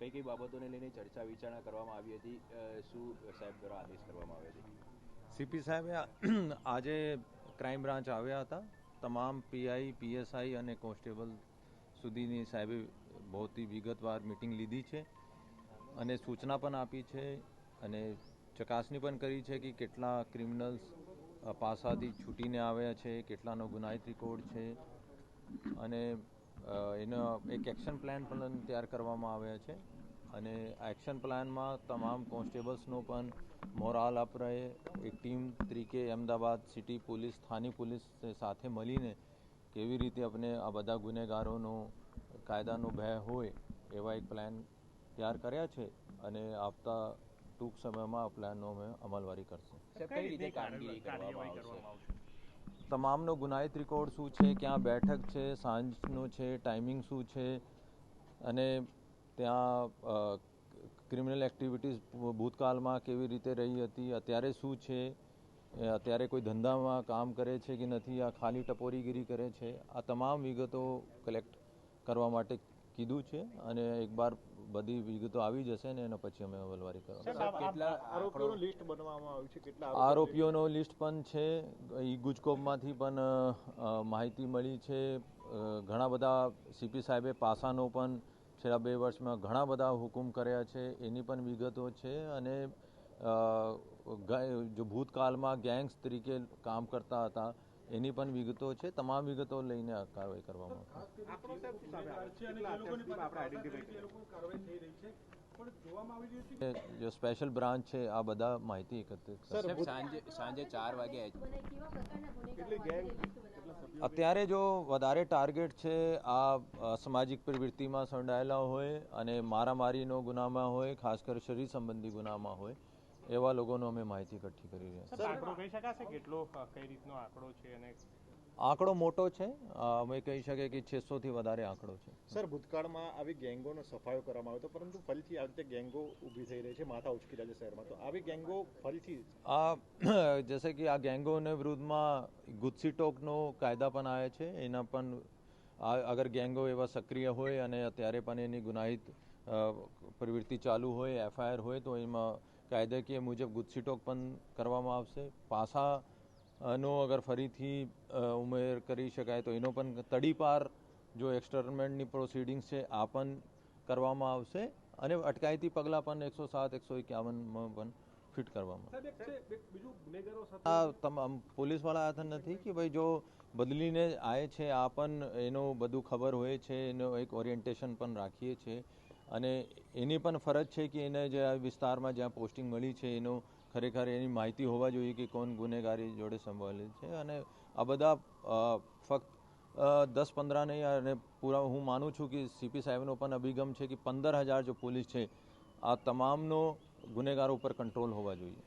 કઈ કઈ બાબતોને લઈને ચર્ચા વિચારણા કરવામાં આવી હતી? શું સાહેબ દ્વારા આદેશ કરવામાં આવ્યો હતો સીપી સાહેબે આજે ક્રાઇમ બ્રાન્ચ આવ્યા હતા. તમામ પીઆઈ, પીએસઆઈ અને કોન્સ્ટેબલ સુધીની સાહેબે બહુથી વિગતવાર મિટિંગ લીધી છે અને સૂચના પણ આપી છે અને ચકાસણી પણ કરી છે કે કેટલા ક્રિમિનલ્સ પાસાથી છૂટીને આવ્યા છે, કેટલાનો ગુનાહિત રેકોર્ડ છે અને એનો એક એક્શન પ્લાન પણ તૈયાર કરવામાં આવ્યા છે. અને આ એક્શન પ્લાનમાં તમામ કોન્સ્ટેબલ્સનો પણ મોરાલ રહે એક ટીમ તરીકે અમદાવાદ સિટી પોલીસ, સ્થાનિક પોલીસ સાથે મળીને કેવી રીતે આપણે આ બધા ગુનેગારોનો કાયદાનો ભય હોય એવા એક પ્લાન તૈયાર કર્યા છે અને આવતા ટૂંક સમયમાં આ પ્લાનનો અમે અમલવારી કરશું. કઈ રીતે કામગીરી કરવામાં આવશે? તમામનો ગુનાહિત રેકોર્ડ શું છે, ક્યાં બેઠક છે, સાંજનો છે ટાઈમિંગ શું છે અને ત્યાં ક્રિમિનલ એક્ટિવિટીઝ ભૂતકાળમાં કેવી રીતે રહી હતી, અત્યારે શું છે અત્યારે કોઈ ધંધામાં કામ કરે છે કે નથી, આ ખાલી ટપોરીગીરી કરે છે, આ તમામ વિગતો કલેક્ટ કરવા માટે કીધું છે અને એકવાર બધી વિગતો આવી જશે ને એના પછી અમે અમલવારી કરવા સાહેબ, કેટલા આરોપીઓનું લિસ્ટ બનાવવામાં આવ્યું છે? આરોપીઓનો લિસ્ટ? પણ છે. ઈ ગુજકોપમાંથી પણ માહિતી મળી છે. ઘણા બધા સીપી સાહેબે પાસાનો પણ છેલ્લા બે વર્ષમાં ઘણા બધા હુકુમ કર્યા છે. એની પણ વિગતો છે અને જો ભૂતકાળમાં ગેંગ્સ તરીકે કામ કરતા હતા એની પણ વિગતો છે. તમામ વિગતો લઈને કાર્યવાહી કરવામાં આવશે. આવે જો સ્પેશિયલ બ્રાન્ચ છે આ બધા માહિતી એકત્રિત સાંજે સાંજે ચાર વાગે અત્યારે જો વધારે ટાર્ગેટ છે આ સામાજિક પ્રવૃત્તિમાં સંડાયેલા હોય અને મારામારીનો ગુનામાં હોય ખાસ કરી શરીર સંબંધી ગુનામાં હોય એવા લોકોનો અમે માહિતી એકઠી કરી રહ્યા છીએ. આંકડો કહી શકાશે કેટલો કઈ રીતનો આંકડો છે અને આંકડો મોટો છે. અમે કહી શકીએ કે 600 થી વધારે આંકડો છે. સર ભૂતકાળમાં આવી ગેંગોનો સફાયો કરવામાં આવ્યો હતો પરંતુ ફરીથી આ રીતે ગેંગો ઊભી થઈ રહી છે માથા ઉચકી રહ્યા છે શહેરમાં. તો આવી ગેંગો ફરીથી આ જૈસે કે આ ગેંગોને વિરુદ્ધમાં ગુસ્સી ટોકનો કાયદા પણ આવે છે. એના પણ આ અગર ગેંગો એવા સક્રિય હોય અને અત્યારે પણ એની ગુનાહિત પ્રવૃત્તિ ચાલુ હોય એફઆઈઆર હોય તો એમાં કાયદાકીય મુજબ ગુસ્સી ટોક પણ કરવામાં આવશે. પાસા નો અગર ફરીથી ઉમેર કરી શકાય તો એનો પણ તડીપાર જો એક્સટર્નમેન્ટની પ્રોસિડિંગ્સ છે આ પણ કરવામાં આવશે અને અટકાયતી પગલાં પણ એકસો સાત એકસો એકાવનમાં પણ ફિટ કરવામાં આ તમામ પોલીસવાળા હાથ નથી કે ભાઈ જો બદલીને આવે છે આ પણ એનું બધું ખબર હોય છે એનો એક ઓરિએન્ટેશન પણ રાખીએ છીએ અને એની પણ ફરજ છે કે એને જે આ વિસ્તારમાં જ્યાં પોસ્ટિંગ મળી છે એનો ખરેખર એની માહિતી હોવા જોઈએ કે કોણ ગુનેગારી જોડે સંભાળેલ છે અને આ બધા ફક્ત દસ પંદર નહીં, અને પૂરા હું માનું છું કે સીપી સાહેબનો પણ અભિગમ છે કે પંદર હજાર જો પોલીસ છે, આ તમામનો ગુનેગારો ઉપર કંટ્રોલ હોવા જોઈએ.